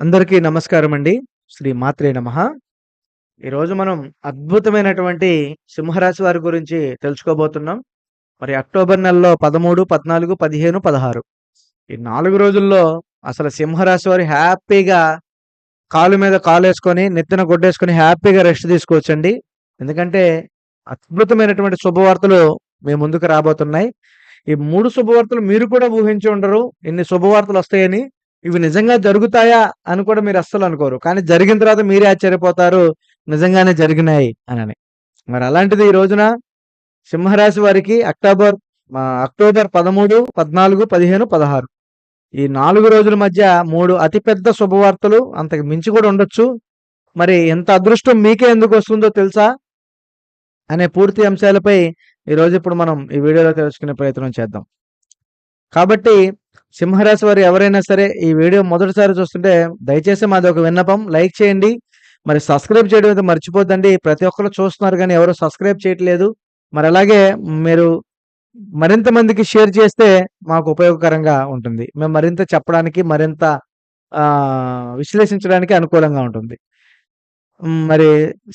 అందరికీ నమస్కారం అండి శ్రీ మాత్రే నమ. ఈరోజు మనం అద్భుతమైనటువంటి సింహరాశి వారి గురించి తెలుసుకోబోతున్నాం. మరి అక్టోబర్ నెలలో పదమూడు పద్నాలుగు పదిహేను పదహారు. ఈ నాలుగు రోజుల్లో అసలు సింహరాశి వారు హ్యాపీగా కాలు మీద కాలు వేసుకొని నెత్తిన గుడ్డేసుకొని హ్యాపీగా రెస్ట్ తీసుకోవచ్చండి. ఎందుకంటే అద్భుతమైనటువంటి శుభవార్తలు మీ ముందుకు రాబోతున్నాయి. ఈ మూడు శుభవార్తలు మీరు కూడా ఊహించి ఉండరు. ఇన్ని శుభవార్తలు వస్తాయని ఇవి నిజంగా జరుగుతాయా అని కూడా మీరు అస్సలు అనుకోరు. కానీ జరిగిన తర్వాత మీరే ఆశ్చర్యపోతారు. నిజంగానే జరిగినాయి అని మరి అలాంటిది ఈ రోజున సింహరాశి వారికి అక్టోబర్ అక్టోబర్ పదమూడు పద్నాలుగు పదిహేను పదహారు. ఈ నాలుగు రోజుల మధ్య మూడు అతిపెద్ద శుభవార్తలు అంతకు మించి కూడా ఉండొచ్చు. మరి ఎంత అదృష్టం మీకే ఎందుకు వస్తుందో తెలుసా? అనే పూర్తి అంశాలపై ఈ రోజు ఇప్పుడు మనం ఈ వీడియోలో తెలుసుకునే ప్రయత్నం చేద్దాం. కాబట్టి సింహరాశి వారు ఎవరైనా సరే ఈ వీడియో మొదటిసారి చూస్తుంటే దయచేసి మాది ఒక విన్నపం. లైక్ చేయండి. మరి సబ్స్క్రైబ్ చేయడం అయితే మర్చిపోద్దండి. ప్రతి ఒక్కరు చూస్తున్నారు కానీ ఎవరు సబ్స్క్రైబ్ చేయట్లేదు. మరి అలాగే మీరు మరింత మందికి షేర్ చేస్తే మాకు ఉపయోగకరంగా ఉంటుంది. మేము మరింత చెప్పడానికి మరింత విశ్లేషించడానికి అనుకూలంగా ఉంటుంది. మరి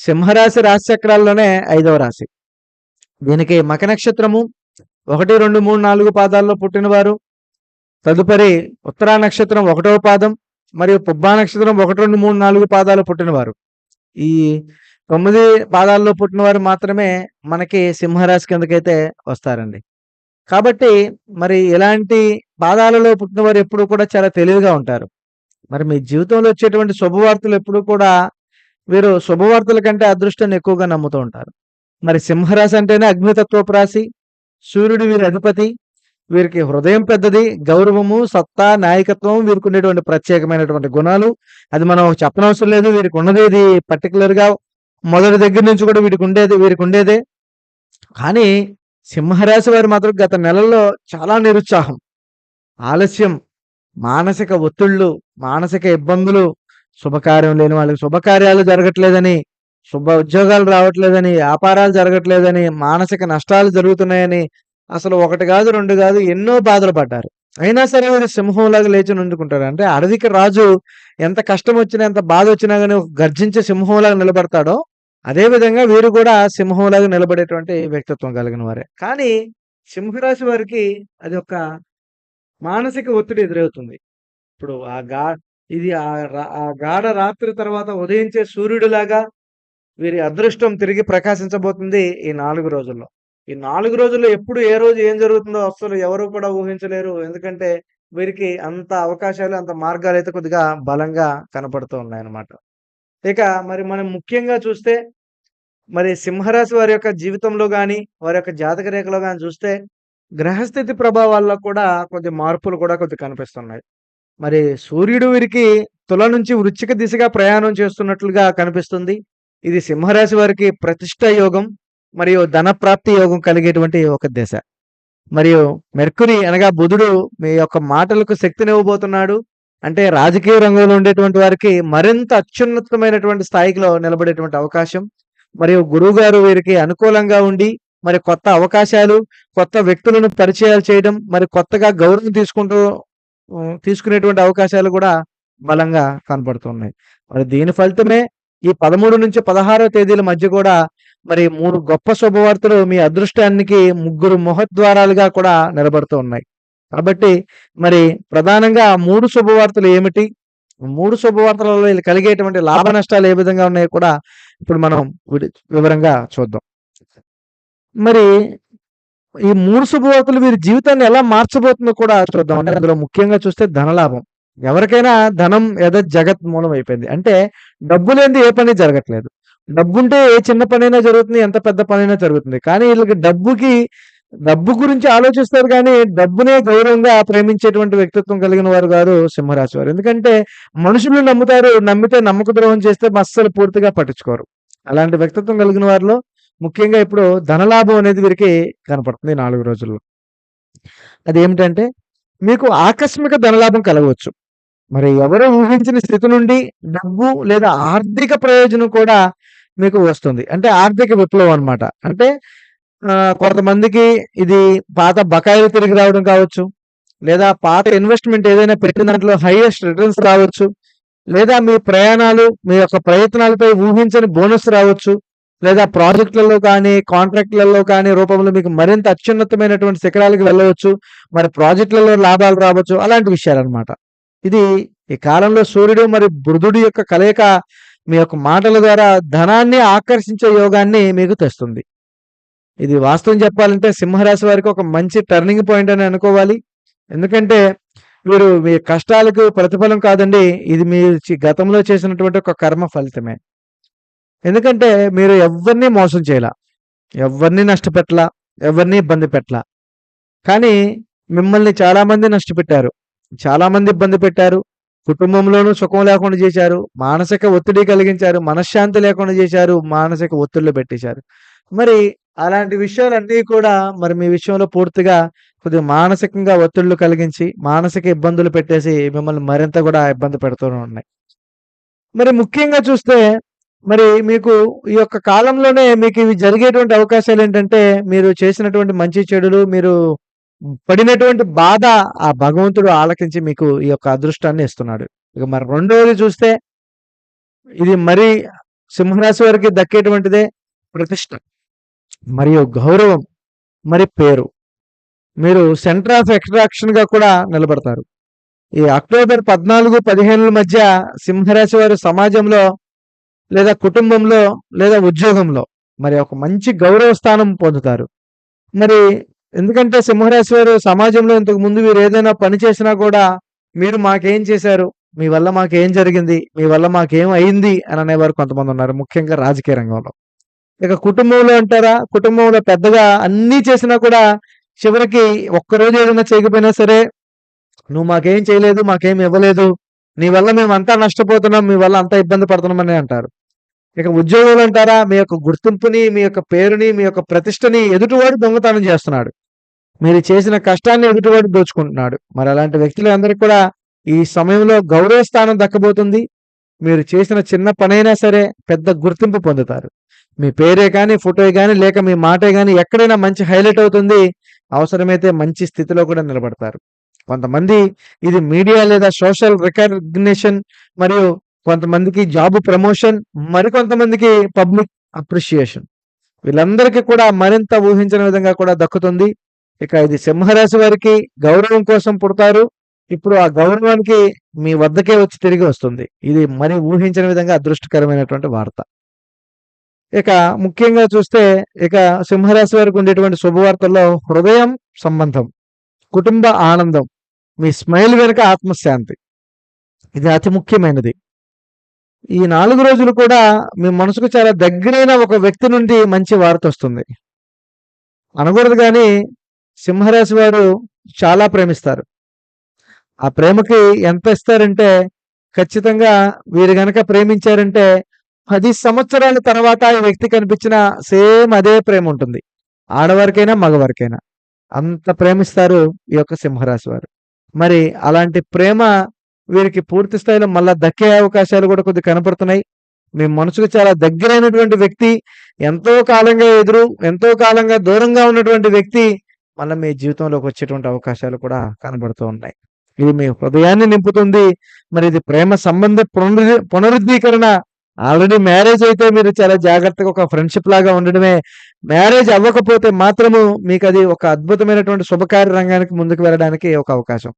సింహరాశి రాశి చక్రాల్లోనే ఐదవ రాశి. దీనికి మక నక్షత్రము ఒకటి రెండు మూడు నాలుగు పాదాల్లో పుట్టినవారు. తదుపరి ఉత్తరా నక్షత్రం ఒకటవ పాదం మరియు పుబ్బా నక్షత్రం ఒకటి రెండు మూడు నాలుగు పాదాలు పుట్టినవారు. ఈ తొమ్మిది పాదాల్లో పుట్టినవారు మాత్రమే మనకి సింహరాశి కిందకైతే వస్తారండి. కాబట్టి మరి ఇలాంటి పాదాలలో పుట్టినవారు ఎప్పుడు కూడా చాలా తెలివిగా ఉంటారు. మరి మీ జీవితంలో వచ్చేటువంటి శుభవార్తలు ఎప్పుడు కూడా వీరు శుభవార్తల కంటే అదృష్టాన్ని ఎక్కువగా నమ్ముతూ ఉంటారు. మరి సింహరాశి అంటేనే అగ్నితత్వపు రాశి సూర్యుడు వీరి అధిపతి వీరికి హృదయం పెద్దది గౌరవము సత్తా నాయకత్వం వీరికి ఉండేటువంటి ప్రత్యేకమైనటువంటి గుణాలు. అది మనం చెప్పనవసరం లేదు వీరికి ఉన్నది ఇది పర్టికులర్గా మొదటి దగ్గర నుంచి కూడా వీరికి ఉండేది వీరికి ఉండేదే కానీ సింహరాశి వారు మాత్రం గత నెలల్లో చాలా నిరుత్సాహం. ఆలస్యం మానసిక ఒత్తిళ్ళు మానసిక ఇబ్బందులు శుభకార్యం లేని వాళ్ళకి శుభకార్యాలు జరగట్లేదని శుభ ఉద్యోగాలు రావట్లేదని వ్యాపారాలు జరగట్లేదని మానసిక నష్టాలు జరుగుతున్నాయని అసలు ఒకటి కాదు రెండు కాదు ఎన్నో బాధలు పడ్డారు. అయినా సరే వీరు సింహంలాగా లేచి నుంచుకుంటారు అంటే అడవికి రాజు ఎంత కష్టం వచ్చినా ఎంత బాధ వచ్చినా కానీ గర్జించే సింహంలాగా నిలబడతాడో అదే విధంగా వీరు కూడా సింహంలాగా నిలబడేటువంటి వ్యక్తిత్వం కలిగిన వారే. కానీ సింహరాశి వారికి అది ఒక మానసిక ఒత్తిడి ఎదురవుతుంది. ఇప్పుడు ఆ గా ఇది ఆ ఆ గాఢ రాత్రి తర్వాత ఉదయించే సూర్యుడిలాగా వీరి అదృష్టం తిరిగి ప్రకాశించబోతుంది ఈ నాలుగు రోజుల్లో. ఈ నాలుగు రోజుల్లో ఎప్పుడు ఏ రోజు ఏం జరుగుతుందో అసలు ఎవరు కూడా ఊహించలేరు. ఎందుకంటే వీరికి అంత అవకాశాలు అంత మార్గాలు అయితే కొద్దిగా బలంగా కనపడుతూ ఉన్నాయన్నమాట. ఇక మరి మనం ముఖ్యంగా చూస్తే మరి సింహరాశి వారి యొక్క జీవితంలో కానీ వారి యొక్క జాతక రేఖలో కానీ చూస్తే గ్రహస్థితి ప్రభావాల్లో కూడా కొద్ది మార్పులు కూడా కొద్ది కనిపిస్తున్నాయి. మరి సూర్యుడు వీరికి తుల నుంచి వృచ్చిక దిశగా ప్రయాణం చేస్తున్నట్లుగా కనిపిస్తుంది. ఇది సింహరాశి వారికి ప్రతిష్ట యోగం. మరియు ధన ప్రాప్తి యోగం కలిగేటువంటి ఒక దశ. మరియు మెర్కురి అనగా బుధుడు మీ యొక్క మాటలకు శక్తినివ్వబోతున్నాడు అంటే రాజకీయ రంగంలో ఉండేటువంటి వారికి మరింత అత్యున్నతమైనటువంటి స్థాయిలో నిలబడేటువంటి అవకాశం. మరియు గురువు గారు వీరికి అనుకూలంగా ఉండి మరి కొత్త అవకాశాలు కొత్త వ్యక్తులను పరిచయాలు చేయడం మరి కొత్తగా గౌరవం తీసుకుంటూ తీసుకునేటువంటి అవకాశాలు కూడా బలంగా కనపడుతున్నాయి మరి దీని ఫలితమే ఈ పదమూడు నుంచి పదహారో తేదీల మధ్య కూడా మరి మూడు గొప్ప శుభవార్తలు మీ అదృష్టానికి ముగ్గురు మొహద్వారాలుగా కూడా నిలబడుతూ ఉన్నాయి. కాబట్టి మరి ప్రధానంగా మూడు శుభవార్తలు ఏమిటి? మూడు శుభవార్తలలో కలిగేటువంటి లాభ నష్టాలు ఏ విధంగా ఉన్నాయో కూడా ఇప్పుడు మనం వివరంగా చూద్దాం. మరి ఈ మూడు శుభవార్తలు వీరి జీవితాన్ని ఎలా మార్చబోతుందో కూడా చూద్దాం. అంటే అందులో ముఖ్యంగా చూస్తే ధనలాభం ఎవరికైనా ధనం ఏదో జగత్ మూలం అయిపోయింది. అంటే డబ్బు లేనిది ఏ పని జరగట్లేదు. డబ్బుంటే ఏ చిన్న పనైనా జరుగుతుంది ఎంత పెద్ద పనైనా జరుగుతుంది. కానీ వీళ్ళకి డబ్బుకి డబ్బు గురించి ఆలోచిస్తారు కానీ డబ్బునే గౌరవంగా ప్రేమించేటువంటి వ్యక్తిత్వం కలిగిన వారు గారు సింహరాశి వారు. ఎందుకంటే మనుషులు నమ్ముతారు నమ్మితే నమ్మక ద్రోహం చేస్తే అస్సలు పూర్తిగా పట్టించుకోరు. అలాంటి వ్యక్తిత్వం కలిగిన వారిలో ముఖ్యంగా ఇప్పుడు ధనలాభం అనేది వీరికి కనపడుతుంది నాలుగు రోజుల్లో. అది ఏమిటంటే మీకు ఆకస్మిక ధనలాభం కలగవచ్చు. మరి ఎవరు ఊహించిన స్థితి నుండి డబ్బు లేదా ఆర్థిక ప్రయోజనం కూడా మీకు వస్తుంది. అంటే ఆర్థిక విప్లవం అనమాట అంటే కొంతమందికి ఇది పాత బకాయిలు తిరిగి రావడం కావచ్చు లేదా పాత ఇన్వెస్ట్మెంట్ ఏదైనా పెట్టిన దాంట్లో హైయెస్ట్ రిటర్న్స్ రావచ్చు లేదా మీ ప్రయాణాలు మీ యొక్క ప్రయత్నాలపై ఊహించని బోనస్ రావచ్చు లేదా ప్రాజెక్టులలో కానీ కాంట్రాక్ట్లలో కానీ రూపంలో మీకు మరింత అత్యున్నతమైనటువంటి శిఖరాలకు వెళ్ళవచ్చు మరి ప్రాజెక్టులలో లాభాలు రావచ్చు అలాంటి విషయాలు అనమాట ఇది ఈ కాలంలో సూర్యుడు మరి బుధుడి యొక్క కలయిక మీ యొక్క మాటల ద్వారా ధనాన్ని ఆకర్షించే యోగాన్ని మీకు తెస్తుంది. ఇది వాస్తవం చెప్పాలంటే సింహరాశి వారికి ఒక మంచి టర్నింగ్ పాయింట్ అని అనుకోవాలి. ఎందుకంటే మీరు మీ కష్టాలకు ప్రతిఫలం కాదండి ఇది మీ గతంలో చేసినటువంటి ఒక కర్మ ఫలితమే. ఎందుకంటే మీరు ఎవరిని మోసం చేయాల ఎవరిని నష్టపెట్టలా ఎవరిని ఇబ్బంది పెట్టలా. కానీ మిమ్మల్ని చాలామంది నష్టపెట్టారు చాలామంది ఇబ్బంది పెట్టారు కుటుంబంలోనూ సుఖం లేకుండా చేశారు మానసిక ఒత్తిడి కలిగించారు మనశ్శాంతి లేకుండా చేశారు మానసిక ఒత్తిడిలో పెట్టేశారు. మరి అలాంటి విషయాలన్నీ కూడా మరి మీ విషయంలో పూర్తిగా కొద్దిగా మానసికంగా ఒత్తిళ్ళు కలిగించి మానసిక ఇబ్బందులు పెట్టేసి మిమ్మల్ని మరింత కూడా ఇబ్బంది పెడుతూనే ఉన్నాయి. మరి ముఖ్యంగా చూస్తే మరి మీకు ఈ యొక్క కాలంలోనే మీకు ఇవి జరిగేటువంటి అవకాశాలు ఏంటంటే మీరు చేసినటువంటి మంచి చెడులు మీరు పడినటువంటి బాధ ఆ భగవంతుడు ఆలకించి మీకు ఈ యొక్క అదృష్టాన్ని ఇస్తున్నాడు. ఇక మరి రెండవది చూస్తే ఇది మరి సింహరాశి వారికి దక్కేటువంటిదే ప్రతిష్ట మరియు గౌరవం మరి పేరు. మీరు సెంటర్ ఆఫ్ అట్రాక్షన్గా కూడా నిలబడతారు. ఈ అక్టోబర్ పద్నాలుగు పదిహేనుల మధ్య సింహరాశి వారు సమాజంలో లేదా కుటుంబంలో లేదా ఉద్యోగంలో మరి ఒక మంచి గౌరవ స్థానం పొందుతారు. మరి ఎందుకంటే సింహరాశి వారు సమాజంలో ఇంతకు ముందు మీరు ఏదైనా పని చేసినా కూడా మీరు మాకేం చేశారు? మీ వల్ల మాకేం జరిగింది? మీ వల్ల మాకేం అయింది? అని అనేవారు కొంతమంది ఉన్నారు ముఖ్యంగా రాజకీయ రంగంలో. ఇక కుటుంబంలో అంటారా? కుటుంబంలో పెద్దగా అన్నీ చేసినా కూడా చివరికి ఒక్కరోజు ఏదైనా చేయకపోయినా సరే నువ్వు మాకేం చేయలేదు మాకేం ఇవ్వలేదు నీ వల్ల మేము అంతా నష్టపోతున్నాం మీ వల్ల అంతా ఇబ్బంది పడుతున్నామని అంటారు. ఇక ఉద్యోగులు అంటారా? మీ యొక్క గుర్తింపుని మీ యొక్క పేరుని మీ యొక్క ప్రతిష్టని ఎదుటివాడు దొంగతనం చేస్తున్నాడు. మీరు చేసిన కష్టాన్ని ఎదుటివాడు దోచుకుంటున్నాడు. మరి అలాంటి వ్యక్తులందరికీ కూడా ఈ సమయంలో గౌరవ స్థానం దక్కబోతుంది. మీరు చేసిన చిన్న పనైనా సరే పెద్ద గుర్తింపు పొందుతారు. మీ పేరే కానీ ఫోటో కానీ లేక మీ మాటే కానీ ఎక్కడైనా మంచి హైలైట్ అవుతుంది. అవసరమైతే మంచి స్థితిలో కూడా నిలబడతారు. కొంతమంది ఇది మీడియా లేదా సోషల్ రికగ్నిషన్ మరియు కొంతమందికి జాబ్ ప్రమోషన్ మరికొంతమందికి పబ్లిక్ అప్రిషియేషన్. వీళ్ళందరికీ కూడా మరింత ఊహించిన విధంగా కూడా దక్కుతుంది. ఇక ఇది సింహరాశి వారికి గౌరవం కోసం పుడతారు. ఇప్పుడు ఆ గౌరవానికి మీ వద్దకే వచ్చి తిరిగి వస్తుంది. ఇది మరి ఊహించిన విధంగా అదృష్టకరమైనటువంటి వార్త. ఇక ముఖ్యంగా చూస్తే ఇక సింహరాశి వారికి ఉండేటువంటి శుభవార్తల్లో హృదయం సంబంధం కుటుంబ ఆనందం మీ స్మైల్ వెనుక ఆత్మశాంతి. ఇది అతి ముఖ్యమైనది. ఈ నాలుగు రోజులు కూడా మీ మనసుకు చాలా దగ్గరైన ఒక వ్యక్తి నుండి మంచి వార్త వస్తుంది. అనకూడదు కానీ సింహరాశి వారు చాలా ప్రేమిస్తారు. ఆ ప్రేమకి ఎంత ఇస్తారంటే ఖచ్చితంగా వీరు గనక ప్రేమించారంటే పది సంవత్సరాల తర్వాత ఈ వ్యక్తి కనిపించిన సేమ్ అదే ప్రేమ ఉంటుంది. ఆడవారికైనా మగవారికైనా. అంత ప్రేమిస్తారు ఈ యొక్క సింహరాశి వారు. మరి అలాంటి ప్రేమ వీరికి పూర్తి స్థాయిలో మళ్ళా దక్కే అవకాశాలు కూడా కొద్ది కనపడుతున్నాయి. మీ మనసుకు చాలా దగ్గరైనటువంటి వ్యక్తి ఎంతో కాలంగా ఎదురు ఎంతో కాలంగా దూరంగా ఉన్నటువంటి వ్యక్తి మళ్ళీ మీ జీవితంలోకి వచ్చేటువంటి అవకాశాలు కూడా కనబడుతూ ఉన్నాయి. ఇది మీ హృదయాన్ని నింపుతుంది. మరి ఇది ప్రేమ సంబంధ పునరు పునరుద్ధీకరణ. ఆల్రెడీ మ్యారేజ్ అయితే మీరు చాలా జాగ్రత్తగా ఒక ఫ్రెండ్షిప్ లాగా ఉండడమే. మ్యారేజ్ అవ్వకపోతే మాత్రము మీకు అది ఒక అద్భుతమైనటువంటి శుభకార్య రంగానికి ముందుకు వెళ్ళడానికి ఒక అవకాశం.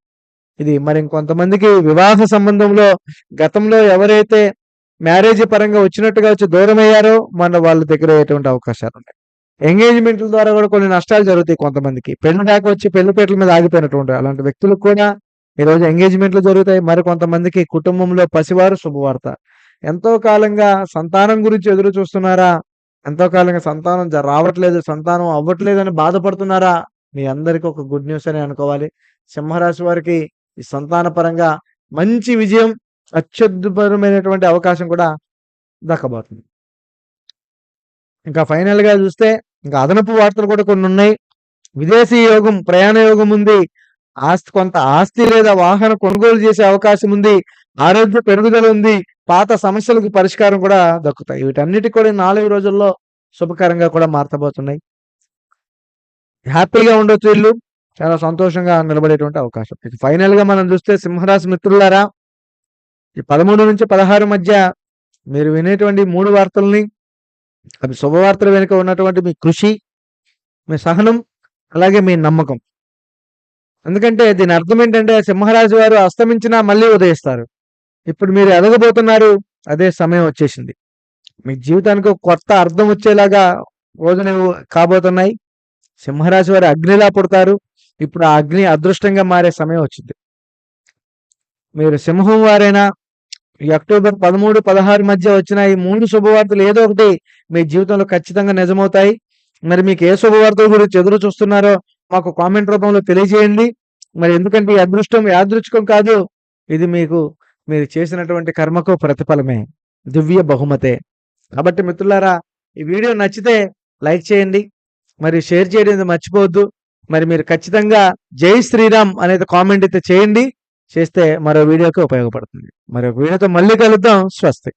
ఇది మరి ఇంకొంతమందికి వివాహ సంబంధంలో గతంలో ఎవరైతే మ్యారేజ్ పరంగా వచ్చినట్టుగా వచ్చి దూరం అయ్యారో మన వాళ్ళ దగ్గర అయ్యేటువంటి అవకాశాలు ఉన్నాయి. ఎంగేజ్మెంట్ల ద్వారా కూడా కొన్ని నష్టాలు జరుగుతాయి కొంతమందికి. పెళ్ళి దాకా వచ్చి పెళ్ళిపేటల మీద ఆగిపోయినట్టు అలాంటి వ్యక్తులకు కూడా ఈ రోజు ఎంగేజ్మెంట్లు జరుగుతాయి. మరి కొంతమందికి కుటుంబంలో పసివారు శుభవార్త. ఎంతో కాలంగా సంతానం గురించి ఎదురు చూస్తున్నారా? ఎంతో కాలంగా సంతానం రావట్లేదు సంతానం అవ్వట్లేదు అని బాధపడుతున్నారా? మీ అందరికి ఒక గుడ్ న్యూస్ అని అనుకోవాలి. సింహరాశి వారికి ఈ సంతాన పరంగా మంచి విజయం అత్యద్భుతమైనటువంటి అవకాశం కూడా దక్కబోతుంది. ఇంకా ఫైనల్గా చూస్తే ఇంకా అదనపు వార్తలు కూడా కొన్ని ఉన్నాయి. విదేశీ యోగం ప్రయాణ యోగం ఉంది. ఆస్తి కొంత ఆస్తి లేదా వాహన కొనుగోలు చేసే అవకాశం ఉంది. ఆరోగ్య పెరుగుదల ఉంది. పాత సమస్యలకు పరిష్కారం కూడా దక్కుతాయి. వీటన్నిటి కూడా నాలుగు రోజుల్లో శుభకరంగా కూడా మారతబోతున్నాయి. హ్యాపీగా ఉండొచ్చు వీళ్ళు చాలా సంతోషంగా నిలబడేటువంటి అవకాశం. ఇక ఫైనల్గా మనం చూస్తే సింహరాశి మిత్రులారా ఈ పదమూడు నుంచి పదహారు మధ్య మీరు వినేటువంటి మూడు వార్తల్ని అవి శుభవార్తల వెనుక ఉన్నటువంటి మీ కృషి మీ సహనం అలాగే మీ నమ్మకం. ఎందుకంటే దీని అర్థం ఏంటంటే సింహరాజు వారు అస్తమించినా మళ్ళీ ఉదయిస్తారు. ఇప్పుడు మీరు ఎదగబోతున్నారు అదే సమయం వచ్చేసింది. మీ జీవితానికి కొత్త అర్థం వచ్చేలాగా రోజులు కాబోతున్నాయి. సింహరాశి వారు అగ్నిలా పుడతారు. ఇప్పుడు ఆ అగ్ని అదృష్టంగా మారే సమయం వచ్చింది. మీరు సింహం వారైనా ఈ అక్టోబర్ పదమూడు పదహారు మధ్య వచ్చిన ఈ మూడు శుభవార్తలు ఏదో ఒకటి మీ జీవితంలో ఖచ్చితంగా నిజమవుతాయి. మరి మీకు ఏ శుభవార్తల గురించి ఎదురు చూస్తున్నారో మాకు కామెంట్ రూపంలో తెలియజేయండి. మరి ఎందుకంటే ఈ అదృష్టం యాదృచ్ఛికం కాదు ఇది మీకు మీరు చేసినటువంటి కర్మకు ప్రతిఫలమే దివ్య బహుమతే. కాబట్టి మిత్రులారా ఈ వీడియో నచ్చితే లైక్ చేయండి మరి షేర్ చేయడం మర్చిపోవద్దు. మరి మీరు ఖచ్చితంగా జై శ్రీరామ్ అనేది కామెంట్ అయితే చేయండి. చేస్తే మరో వీడియోకి ఉపయోగపడుతుంది. మరో వీడియోతో మళ్ళీ కలుద్దాం. స్వస్తి.